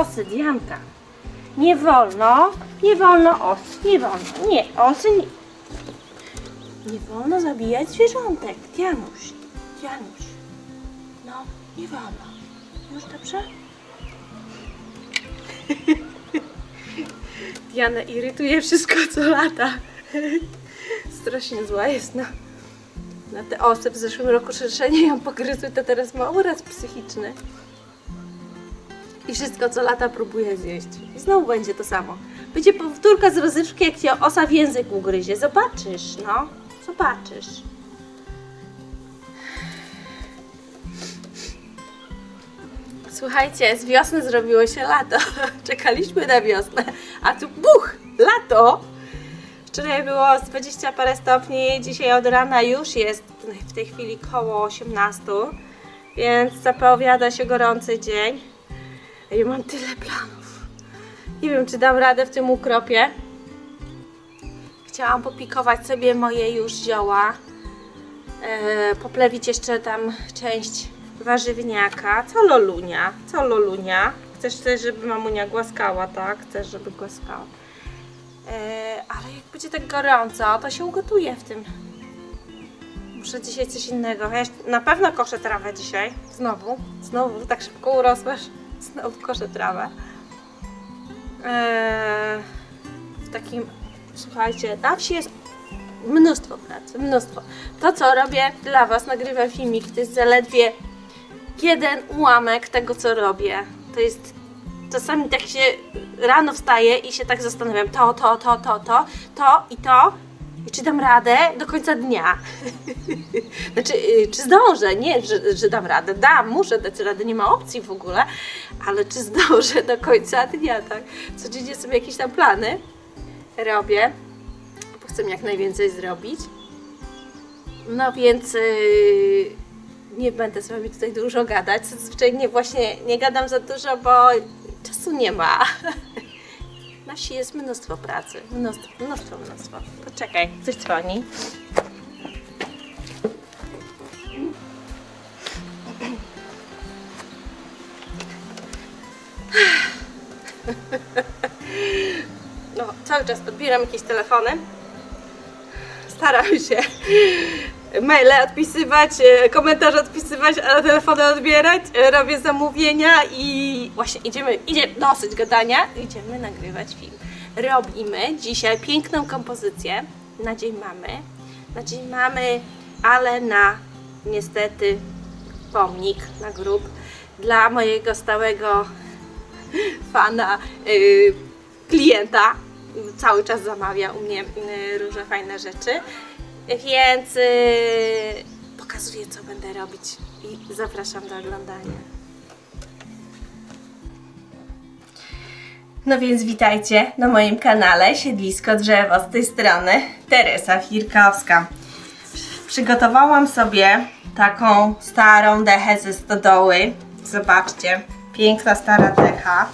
Osy, Dianka. Nie wolno, nie wolno os, nie wolno, nie, osy nie. Nie wolno zabijać zwierzątek, Dianuś, Dianuś. No, nie wolno. Już dobrze? Diana irytuje wszystko co lata. Strasznie zła jest na, na te osy. W zeszłym roku szerszenie ją pogryzły, to teraz ma uraz psychiczny. I wszystko co lata próbuje zjeść. I znowu będzie to samo. Będzie powtórka z rozrywki, jak cię osa w język ugryzie. Zobaczysz, no. Zobaczysz. Słuchajcie, z wiosny zrobiło się lato. Czekaliśmy na wiosnę, a tu buch! Lato! Wczoraj było z 20 parę stopni, dzisiaj od rana już jest w tej chwili koło 18, więc zapowiada się gorący dzień. Ja mam tyle planów. Nie wiem, czy dam radę w tym ukropie. Chciałam popikować sobie moje już zioła. E, poplewić jeszcze tam część warzywniaka. Co Lolunia? Co Lolunia? Chcesz też, żeby mamunia głaskała, tak? Chcesz, żeby głaskała. E, ale jak będzie tak gorąco, to się ugotuje w tym. Muszę dzisiaj coś innego. Ja na pewno koszę trawę dzisiaj. Znowu. Znowu tak szybko urosłeś. Znowu koszę trawę. Eee, w takim, słuchajcie, na wsi jest mnóstwo pracy, mnóstwo. To, co robię dla Was, nagrywam filmik, to jest zaledwie jeden ułamek tego, co robię. To jest, czasami tak się rano wstaję i się tak zastanawiam, to, to, to, to, to, to i to. I czy dam radę do końca dnia? Znaczy, y, czy zdążę? Nie, że, że dam radę. Dam, muszę dać radę, nie ma opcji w ogóle, ale czy zdążę do końca dnia, tak? Codziennie sobie jakieś tam plany robię, bo chcę jak najwięcej zrobić. No więc yy, nie będę z Wami tutaj dużo gadać. Zazwyczaj nie, właśnie nie gadam za dużo, bo czasu nie ma. Na wsi jest mnóstwo pracy. Mnóstwo, mnóstwo, mnóstwo. Poczekaj, coś dzwoni. No, cały czas odbieram jakieś telefony. Staram się maile odpisywać, e, komentarze odpisywać, a telefony odbierać. E, Robię zamówienia i właśnie idziemy, idzie dosyć gadania, idziemy nagrywać film. Robimy dzisiaj piękną kompozycję na dzień mamy. Na dzień mamy, ale na niestety pomnik, na grób dla mojego stałego fana, y, klienta. Cały czas zamawia u mnie y, różne fajne rzeczy. Więc y, pokazuję, co będę robić i zapraszam do oglądania. No więc witajcie na moim kanale Siedlisko Drzewo. Z tej strony Teresa Firkowska. Przygotowałam sobie taką starą dechę ze stodoły. Zobaczcie, piękna stara decha.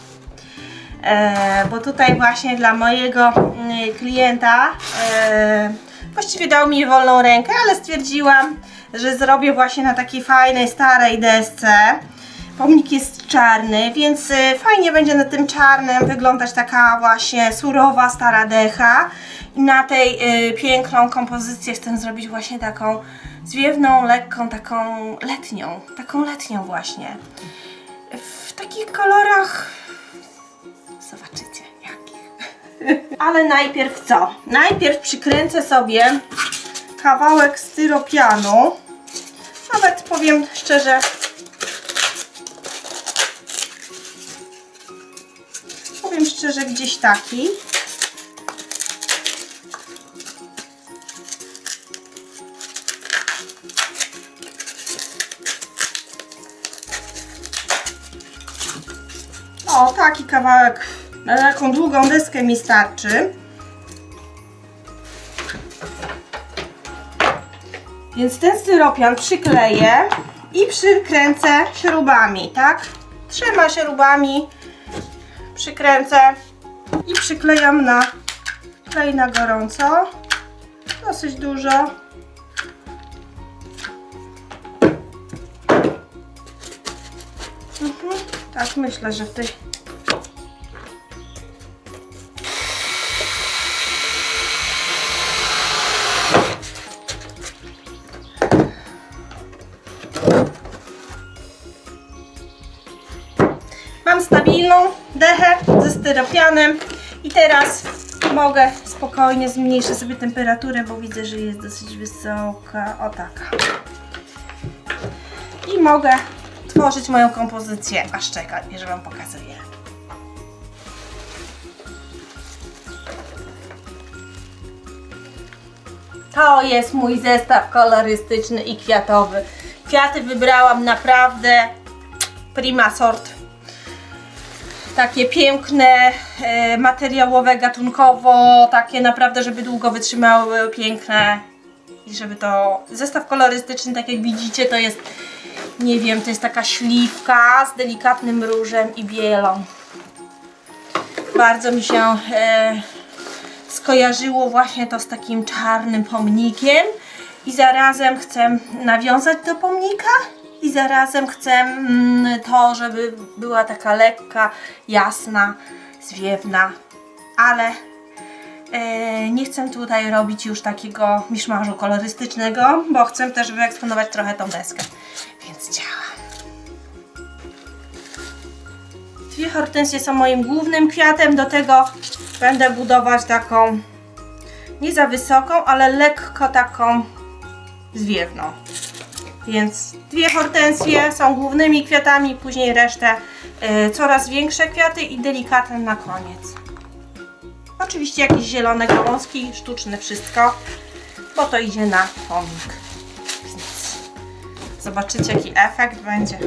E, bo tutaj właśnie dla mojego mm, klienta e, właściwie dał mi wolną rękę, ale stwierdziłam, że zrobię właśnie na takiej fajnej, starej desce. Pomnik jest czarny, więc y, fajnie będzie na tym czarnym wyglądać taka właśnie surowa, stara decha. I na tej y, piękną kompozycję chcę zrobić właśnie taką zwiewną, lekką, taką letnią. Taką letnią właśnie. W takich kolorach Zobaczycie jakich. Ale najpierw co? Najpierw przykręcę sobie kawałek styropianu. Nawet powiem szczerze, powiem szczerze gdzieś taki. O, taki kawałek na taką długą deskę mi starczy. Więc ten styropian przykleję i przykręcę śrubami, tak? Trzema śrubami przykręcę i przyklejam na klej na gorąco. Dosyć dużo. Mhm. Tak, myślę, że w tej stabilną dechę ze styropianem i teraz mogę spokojnie zmniejszę sobie temperaturę, bo widzę, że jest dosyć wysoka. O tak. I mogę tworzyć moją kompozycję. Aż czekaj, że Wam pokazuję. To jest mój zestaw kolorystyczny i kwiatowy. Kwiaty wybrałam naprawdę prima sort. Takie piękne, e, materiałowe, gatunkowo, takie naprawdę, żeby długo wytrzymały, piękne. I żeby to. Zestaw kolorystyczny, tak jak widzicie, to jest, nie wiem, to jest taka śliwka z delikatnym różem i bielą. Bardzo mi się e, skojarzyło właśnie to z takim czarnym pomnikiem i zarazem chcę nawiązać do pomnika i zarazem chcę mm, to, żeby była taka lekka, jasna, zwiewna, ale e, nie chcę tutaj robić już takiego miszmażu kolorystycznego, bo chcę też wyeksponować trochę tą deskę, więc działa. Dwie hortensje są moim głównym kwiatem, do tego będę budować taką nie za wysoką, ale lekko taką zwiewną. Więc dwie hortensje są głównymi kwiatami, później resztę y, coraz większe kwiaty i delikatne na koniec. Oczywiście jakieś zielone gałązki, sztuczne wszystko, bo to idzie na pomnik. Zobaczycie jaki efekt będzie.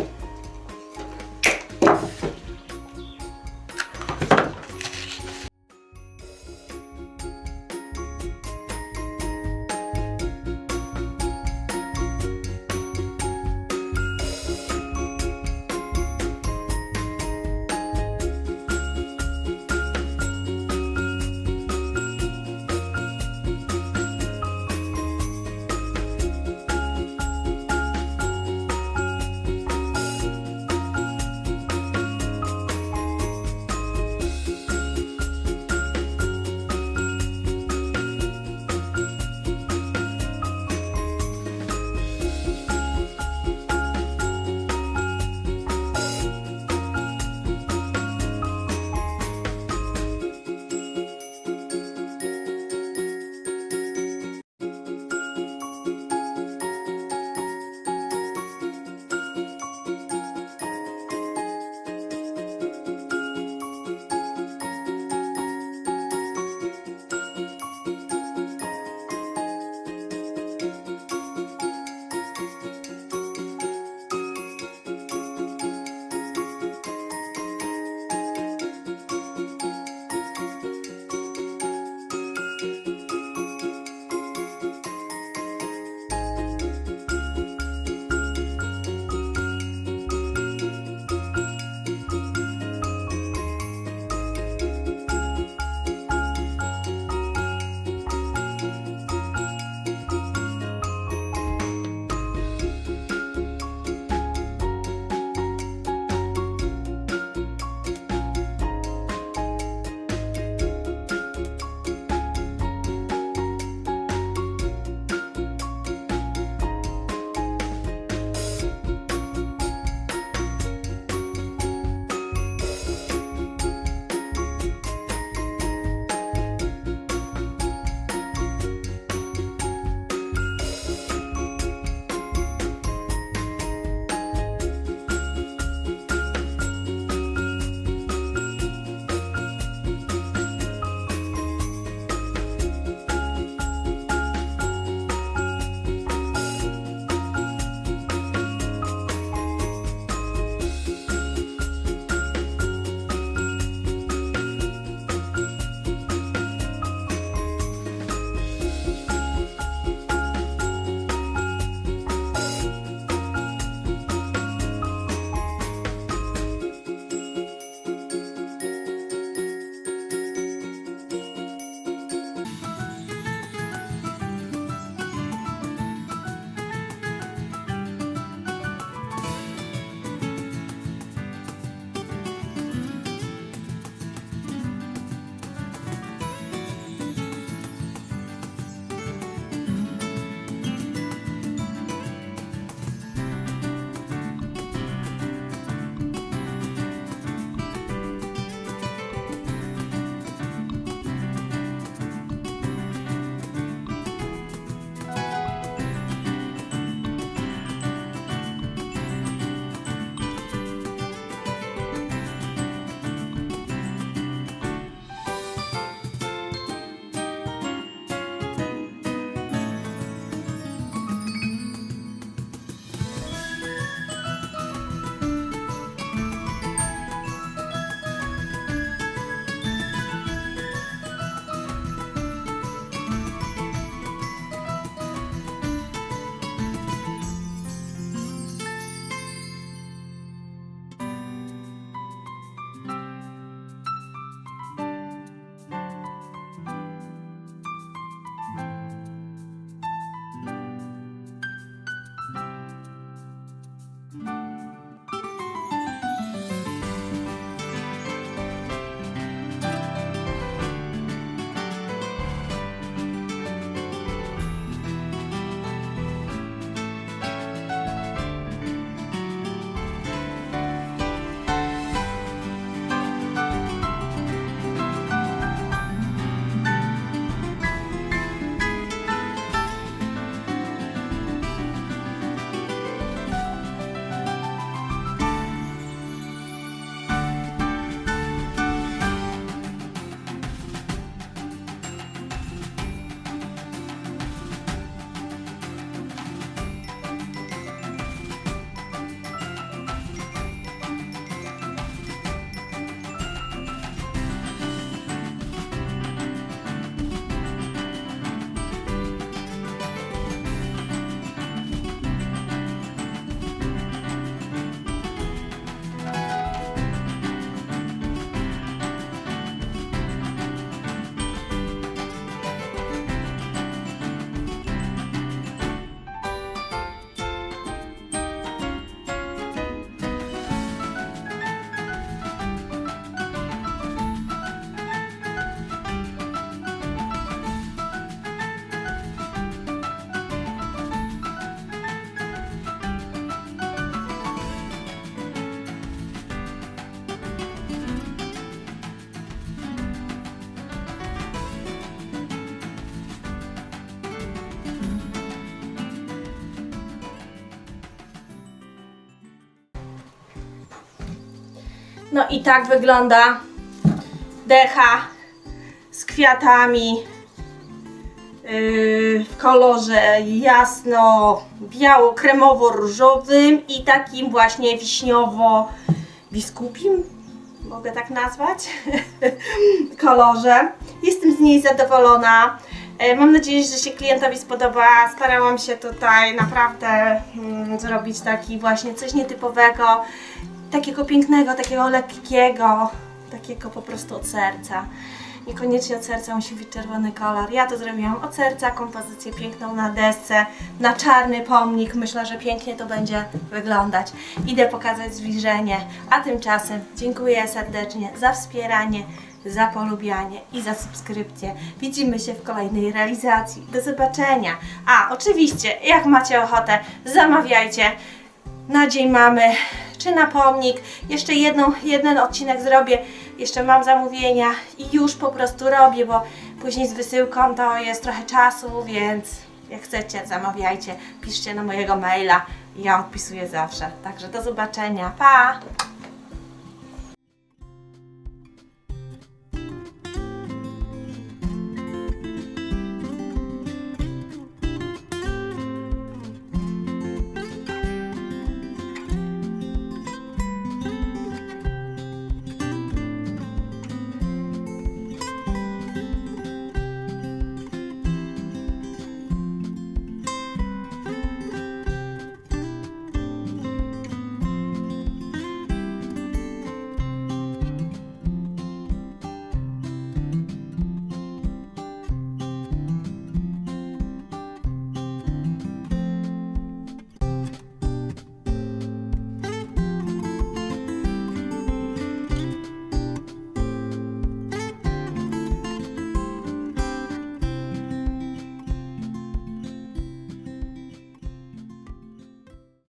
No i tak wygląda decha z kwiatami yy, w kolorze jasno biało-kremowo-różowym i takim właśnie wiśniowo-biskupim, mogę tak nazwać, kolorze. Jestem z niej zadowolona. E, Mam nadzieję, że się klientowi spodoba. Starałam się tutaj naprawdę mm, zrobić taki właśnie coś nietypowego, takiego pięknego, takiego lekkiego, takiego po prostu od serca. Niekoniecznie od serca musi być czerwony kolor. Ja to zrobiłam od serca, kompozycję piękną na desce, na czarny pomnik. Myślę, że pięknie to będzie wyglądać. Idę pokazać zbliżenie, a tymczasem dziękuję serdecznie za wspieranie, za polubianie i za subskrypcję. Widzimy się w kolejnej realizacji. Do zobaczenia. A, oczywiście, jak macie ochotę, zamawiajcie na dzień mamy, czy na pomnik. Jeszcze jedną, jeden odcinek zrobię, jeszcze mam zamówienia i już po prostu robię, bo później z wysyłką to jest trochę czasu, więc jak chcecie, zamawiajcie, piszcie na mojego maila, ja odpisuję zawsze. Także do zobaczenia, pa!